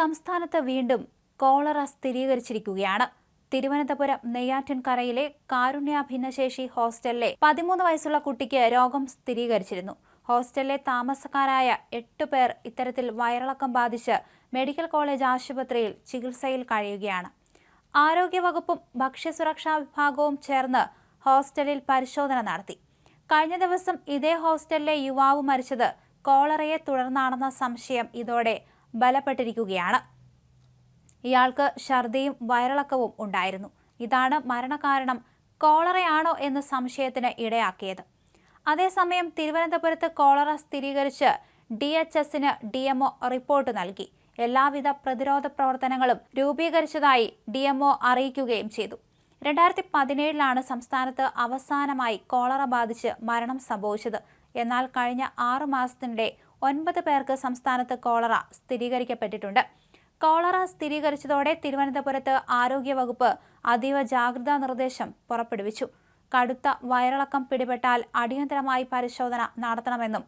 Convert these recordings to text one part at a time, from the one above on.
സംസ്ഥാനത്ത് വീണ്ടും കോളറ സ്ഥിരീകരിച്ചിരിക്കുകയാണ്. തിരുവനന്തപുരം നെയ്യാറ്റിൻകരയിലെ കാരുണ്യ ഭിന്നശേഷി ഹോസ്റ്റലിലെ പതിമൂന്ന് വയസ്സുള്ള കുട്ടിക്ക് രോഗം സ്ഥിരീകരിച്ചിരുന്നു. ഹോസ്റ്റലിലെ താമസക്കാരായ എട്ട് പേർ ഇത്തരത്തിൽ വയറിളക്കം ബാധിച്ച് മെഡിക്കൽ കോളേജ് ആശുപത്രിയിൽ ചികിത്സയിൽ കഴിയുകയാണ്. ആരോഗ്യവകുപ്പും ഭക്ഷ്യസുരക്ഷാ വിഭാഗവും ചേർന്ന് ഹോസ്റ്റലിൽ പരിശോധന നടത്തി. കഴിഞ്ഞ ദിവസം ഇതേ ഹോസ്റ്റലിലെ യുവാവ് മരിച്ചത് കോളറയെ തുടർന്നാണെന്ന സംശയം ഇതോടെ ബലപ്പെട്ടിരിക്കുകയാണ്. ഇയാൾക്ക് ഛർദിയും വയറിളക്കവും ഉണ്ടായിരുന്നു. ഇതാണ് മരണകാരണം. കോളറയാണോ എന്ന സംശയത്തിന് ഇടയാക്കിയത്. അതേസമയം തിരുവനന്തപുരത്ത് കോളറ സ്ഥിരീകരിച്ച് ഡി എച്ച് എസിന് ഡി എംഒ റിപ്പോർട്ട് നൽകി. എല്ലാവിധ പ്രതിരോധ പ്രവർത്തനങ്ങളും രൂപീകരിച്ചതായി ഡി എംഒ അറിയിക്കുകയും ചെയ്തു. രണ്ടായിരത്തി പതിനേഴിലാണ് സംസ്ഥാനത്ത് അവസാനമായി കോളറ ബാധിച്ച് മരണം സംഭവിച്ചത്. എന്നാൽ കഴിഞ്ഞ ആറു മാസത്തിനിടെ ഒൻപത് പേർക്ക് സംസ്ഥാനത്ത് കോളറ സ്ഥിരീകരിക്കപ്പെട്ടിട്ടുണ്ട്. കോളറ സ്ഥിരീകരിച്ചതോടെ തിരുവനന്തപുരത്ത് ആരോഗ്യവകുപ്പ് അതീവ ജാഗ്രതാ നിർദ്ദേശം പുറപ്പെടുവിച്ചു. കടുത്ത വയറിളക്കം പിടിപെട്ടാൽ അടിയന്തരമായി പരിശോധന നടത്തണമെന്നും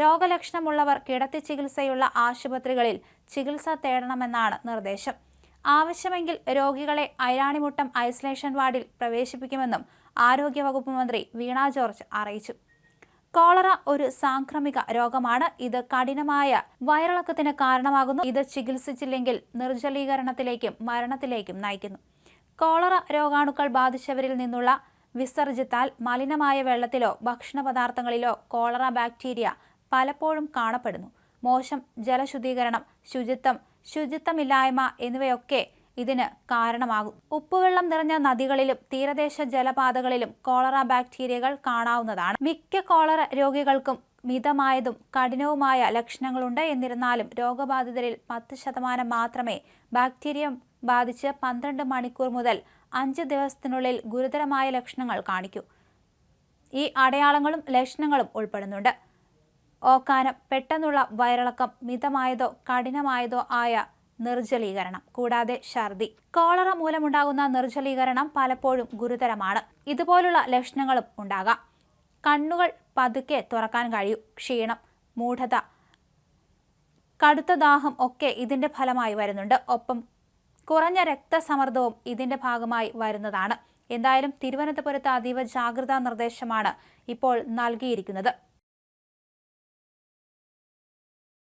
രോഗലക്ഷണമുള്ളവർ കിടത്തി ചികിത്സയുള്ള ആശുപത്രികളിൽ ചികിത്സ തേടണമെന്നാണ് നിർദ്ദേശം. ആവശ്യമെങ്കിൽ രോഗികളെ ഐരാണിമുട്ടം ഐസൊലേഷൻ വാർഡിൽ പ്രവേശിപ്പിക്കുമെന്നും ആരോഗ്യവകുപ്പ് മന്ത്രി വീണ ജോർജ് അറിയിച്ചു. കോളറ ഒരു സാംക്രമിക രോഗമാണ്. ഇത് കഠിനമായ വയറിളക്കത്തിന് കാരണമാകുന്നു. ഇത് ചികിത്സിച്ചില്ലെങ്കിൽ നിർജലീകരണത്തിലേക്കും മരണത്തിലേക്കും നയിക്കുന്നു. കോളറ രോഗാണുക്കൾ ബാധിച്ചവരിൽ നിന്നുള്ള വിസർജിത്താൽ മലിനമായ വെള്ളത്തിലോ ഭക്ഷണ പദാർത്ഥങ്ങളിലോ കോളറ ബാക്ടീരിയ പലപ്പോഴും കാണപ്പെടുന്നു. മോശം ജലശുദ്ധീകരണം ശുചിത്വം ശുചിത്വമില്ലായ്മ എന്നിവയൊക്കെ ഇതിന് കാരണമാകും. ഉപ്പുവെള്ളം നിറഞ്ഞ നദികളിലും തീരദേശ ജലപാതകളിലും കോളറ ബാക്ടീരിയകൾ കാണാവുന്നതാണ്. മിക്ക കോളറ രോഗികൾക്കും മിതമായതും കഠിനവുമായ ലക്ഷണങ്ങളുണ്ട്. എന്നിരുന്നാലും രോഗബാധിതരിൽ പത്ത് ശതമാനം മാത്രമേ ബാക്ടീരിയ ബാധിച്ച് പന്ത്രണ്ട് മണിക്കൂർ മുതൽ അഞ്ച് ദിവസത്തിനുള്ളിൽ ഗുരുതരമായ ലക്ഷണങ്ങൾ കാണിക്കൂ. ഈ അടയാളങ്ങളും ലക്ഷണങ്ങളും ഉൾപ്പെടുന്നുണ്ട്. ഓക്കാനം പെട്ടെന്നുള്ള വയറിളക്കം മിതമായതോ കഠിനമായതോ ആയ നിർജലീകരണം. കൂടാതെ ഛർദി. കോളറ മൂലമുണ്ടാകുന്ന നിർജലീകരണം പലപ്പോഴും ഗുരുതരമാണ്. ഇതുപോലുള്ള ലക്ഷണങ്ങളും ഉണ്ടാകാം. കണ്ണുകൾ പതുക്കെ തുറക്കാൻ കഴിയും. ക്ഷീണം മൂഢത കടുത്ത ദാഹം ഒക്കെ ഇതിന്റെ ഫലമായി വരുന്നുണ്ട്. ഒപ്പം കുറഞ്ഞ രക്തസമ്മർദ്ദവും ഇതിന്റെ ഭാഗമായി വരുന്നതാണ്. എന്തായാലും തിരുവനന്തപുരത്ത് അതീവ ജാഗ്രതാ നിർദ്ദേശമാണ് ഇപ്പോൾ നൽകിയിരിക്കുന്നത്.